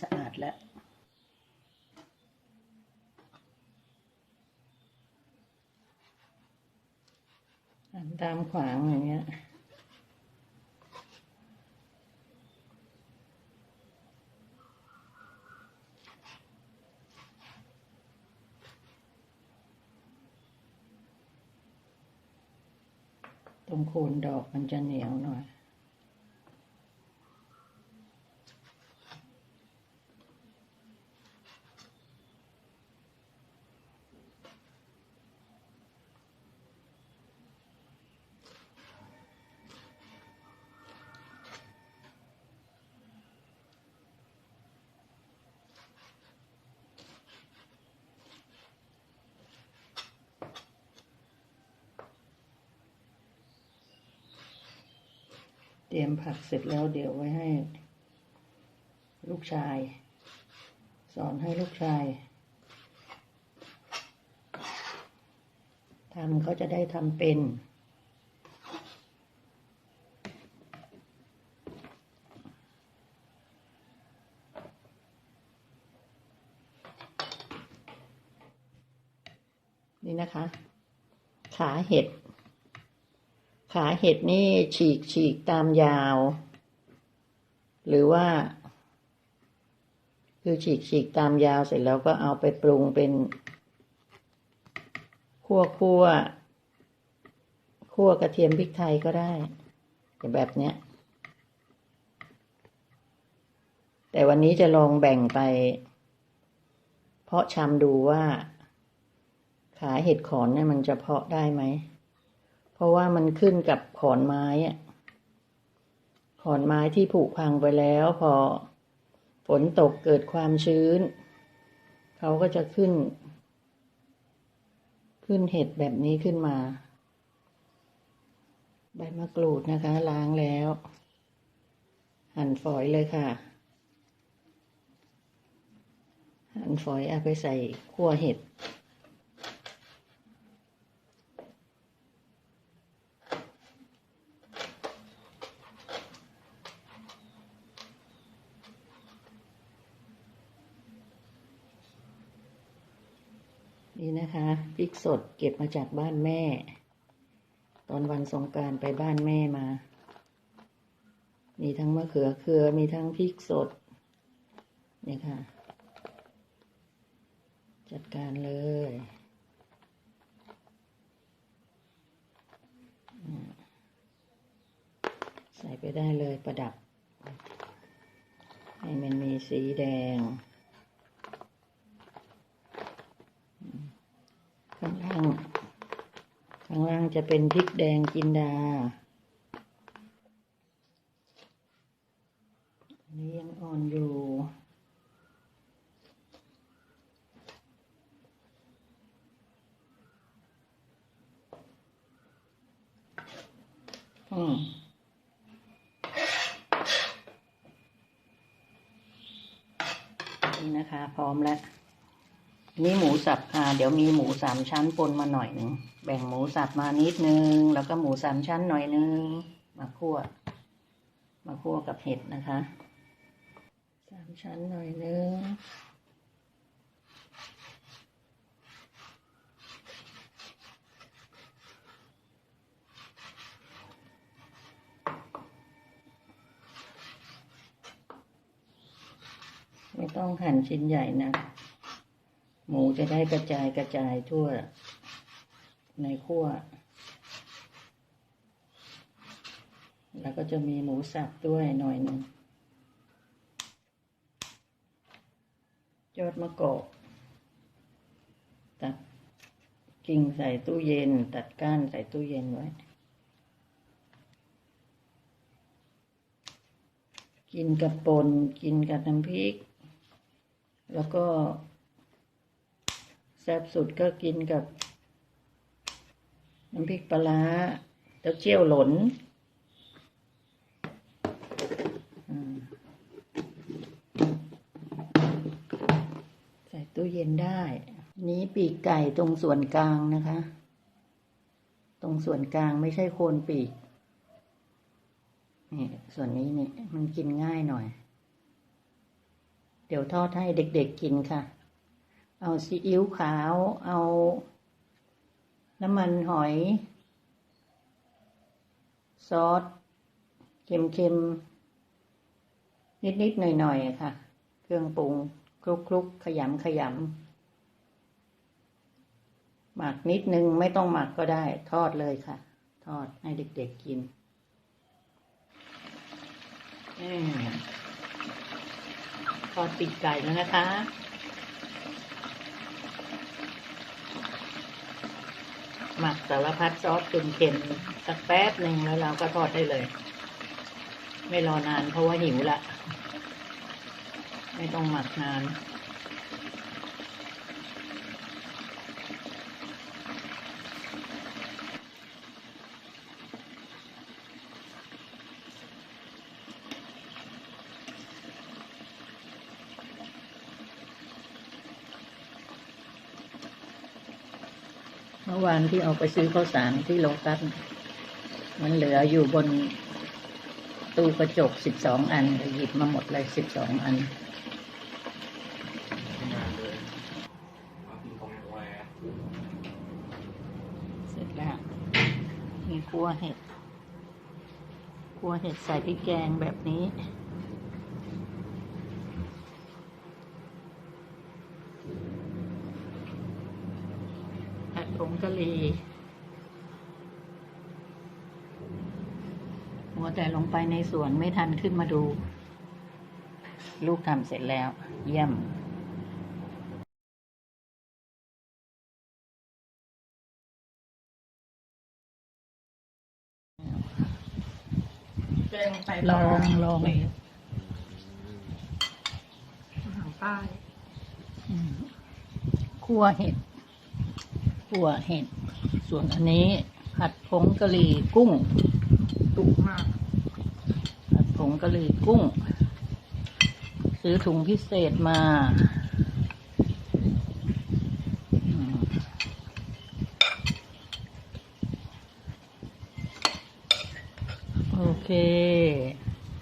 สะอาดแล้วตามขวางอย่างเงี้ยตรงโคนดอกมันจะเหนียวหน่อย เตรียมผักเสร็จแล้วเดี๋ยวไว้ให้ ลูกชาย สอนให้ลูกชายทำเขาจะได้ทำเป็น นี่นะคะ ขาเห็ด ขาเห็ดนี่ฉีกฉีกตามยาว หรือว่า คือฉีกฉีกตามยาวเสร็จแล้วก็เอาไปปรุงเป็นคั่วคั่วคั่วกระเทียมพริกไทยก็ได้แบบเนี้ย แต่วันนี้จะลองแบ่งไป เพาะชำดูว่า ขาเห็ดขอนเนี่ยมันจะเพาะได้ไหม เพราะว่ามันขึ้นกับขอนไม้อะขอนไม้ที่ผุพังไปแล้ว พอฝนตกเกิดความชื้น เขาก็จะขึ้น ขึ้นเห็ดแบบนี้ขึ้นมา ใบมะกรูดนะคะ ล้างแล้ว หั่นฝอยเลยค่ะ หั่นฝอยเอาไปใส่ขั่วเห็ด นี่นะคะ พริกสดเก็บมาจากบ้านแม่ ตอนวันสงการไปบ้านแม่มา มีทั้งมะเขือเคือมีทั้งพริกสด เนี่ยค่ะ จัดการเลยใส่ไปได้เลยประดับ ให้มันมีสีแดง ข้างล่าง ข้างล่าง จะเป็นพริกแดงจินดา อันนี้ยังอ่อนอยู่ อืมนี่นะคะ พร้อมแล้ว นี่หมูสับค่ะเดี๋ยวมีหมูสามชั้นปนมาหน่อยหนึ่งแบ่งหมูสับมานิดนึง แล้วก็หมูสามชั้นหน่อยนึง มาคั่ว มาคั่วกับเห็ดนะคะสามชั้นหน่อยนึงไม่ต้องหั่นชิ้นใหญ่นะ หมูจะได้กระจายกระจายทั่ว ในขั้ว แล้วก็จะมีหมูสับด้วยหน่อยหนึ่งยอดมะกอกตัดกิ่งใส่ตู้เย็น ตัดก้านใส่ตู้เย็นไว้ กินกับปนกินกับน้ำพริก แล้วก็ แซ่บสุดก็กินกับ น้ำพริกปลาร้าเต้าเจี้ยวหลนใส่ตู้เย็นได้ นี้ปีกไก่ตรงส่วนกลางนะคะ ตรงส่วนกลางไม่ใช่โคนปีกนี่ส่วนนี้นี่มันกินง่ายหน่อย เดี๋ยวทอดให้เด็กๆกินค่ะ เอาซีอิ๊วขาว เอาน้ำมันหอย ซอสเค็มๆ นิดๆ หน่อยๆอะค่ะ เครื่องปรุงคลุกๆ ขยำขยำหมักนิดนึงไม่ต้องหมักก็ได้ ทอดเลยค่ะ ทอดให้เด็กๆกินอทอดปีกไก่แล้วนะคะ หมักสารพัดซอสเค็มๆสักแป๊บหนึ่งแล้วเราก็ทอดได้เลย ไม่รอนานเพราะว่าหิวละ ไม่ต้องหมักนาน เมื่อวานที่เอาไปซื้อข้าวสารที่โลตัสมันเหลืออยู่บนตู้กระจกสิบสองอันหยิบมาหมดเลยสิบสองอัน เสร็จแล้วมีคั่วเห็ดคั่วเห็ดใส่พริกแกงแบบนี้ ผัดผงกะหรี่ หัวแต่ลงไปในสวนไม่ทันขึ้นมาดู ลูกทำเสร็จแล้ว เยี่ยมแกงไตปลลาองลองอาหารใต้อืมคั่วเห็ดคั่วเห็ด ส่วนอันนี้ผัดผงกะหรี่กุ้ง ตุกมากผัดผงกะหรี่กุ้ง ซื้อถุงพิเศษมาโอเค